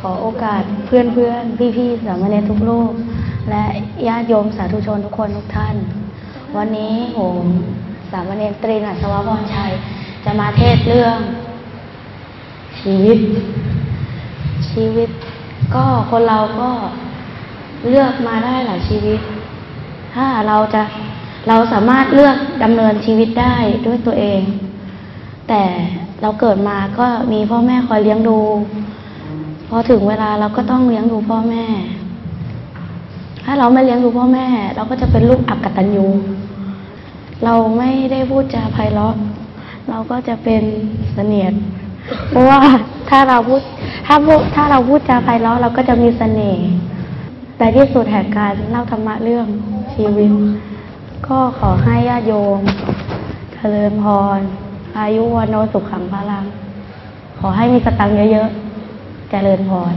ขอโอกาสเพื่อนเพื่อนพี่พี่ๆสามเณรทุกลูก และญาติโยมสาธุชนทุกคนทุกท่าน วันนี้ผมสามเณรตรีนัสวพรชัย จะมาเทศเรื่อง ชีวิต ชีวิต ก็คนเราก็เลือกมาได้หลายชีวิต ถ้าเราจะเราสามารถเลือกดำเนินชีวิตได้ด้วยตัวเอง แต่เราเกิดมาก็มีพ่อแม่คอยเลี้ยงดู พอถึงเวลาเราก็ต้องเลี้ยงดูพ่อแม่ ถ้าเราไม่เลี้ยงดูพ่อแม่ เราก็จะเป็นลูกอักตันยูเราไม่ได้พูดจาไพเราะเราก็จะเป็นเสนียด เพราะว่าถ้าเราพูดถ้าพูดถ้าเราพูดจาไพเราะเราก็จะมีเสน่ห์แต่ที่สุดแห่งการเล่าธรรมะเรื่องชีวิต ก็ขอให้ญาติโยมเจริญพร อายุวันโนสุขังพลัง ขอให้มีสตังค์เยอะๆ เจริญพร